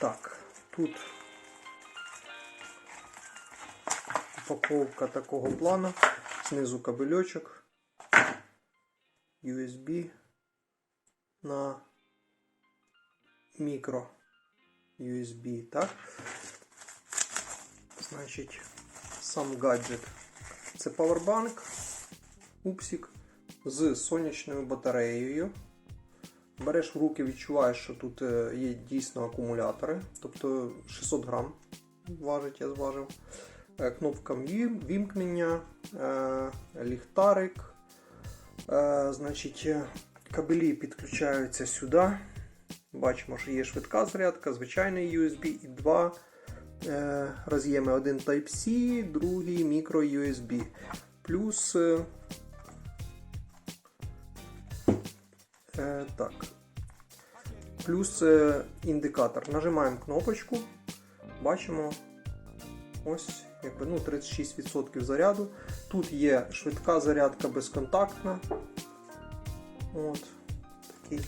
Так, тут упаковка такого плану. Знизу кабельочок. USB на мікро USB, так? Значить, сам гаджет. Це павербанк, упсік з сонячною батареєю. Береш в руки, відчуваєш, що тут е, є дійсно акумулятори, тобто 600 грам важить, я зважив. Е, Кнопка вімкнення, е, ліхтарик. Значить, кабелі підключаються сюди. Бачимо, що є швидка зарядка, звичайний USB і два роз'єми. Один Type-C, другий мікро USB. Плюс. Е, так. Плюс е, індикатор. Нажимаємо кнопочку. Бачимо ось якби, ну, 36% заряду. Тут є швидка зарядка безконтактна. От такий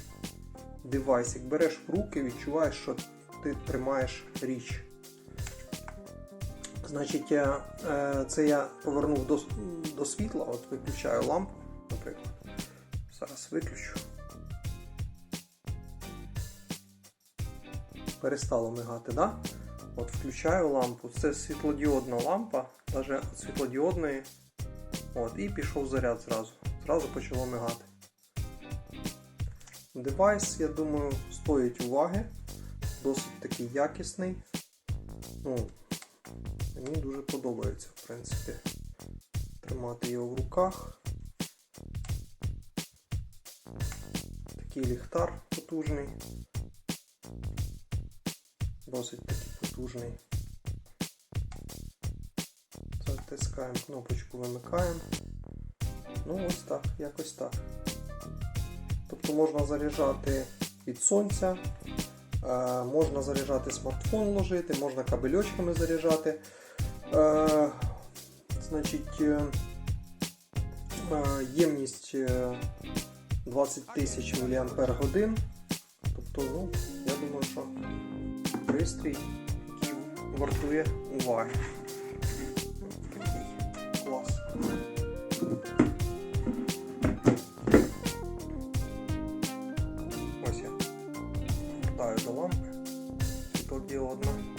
девайсик. Береш в руки, відчуваєш, що ти тримаєш річ. Значить, е, це я повернув до, до світла, от виключаю лампу, наприклад. Зараз виключу. Перестало мигати, да? От включаю лампу. Це світлодіодна лампа, навіть світлодіодної. От, і пішов заряд зразу. Зразу почало мигати. Девайс, я думаю, стоїть уваги. Досить такий якісний. Ну, мені дуже подобається, в принципі, тримати його в руках. Такий ліхтар потужний. Досить такий потужний. Затискаємо кнопочку, вимикаємо. Ну, ось так, якось так. Тобто можна заряджати від сонця, е, можна заряджати смартфон ложити, можна кабельочками заряджати. Е, значить, е, ємність е, 20 тисяч мАч. Тобто, ну, я думаю, що пристрій, який вартує уваги. Клас. Ось я вертаю до лампи. Світлодіодна лампа.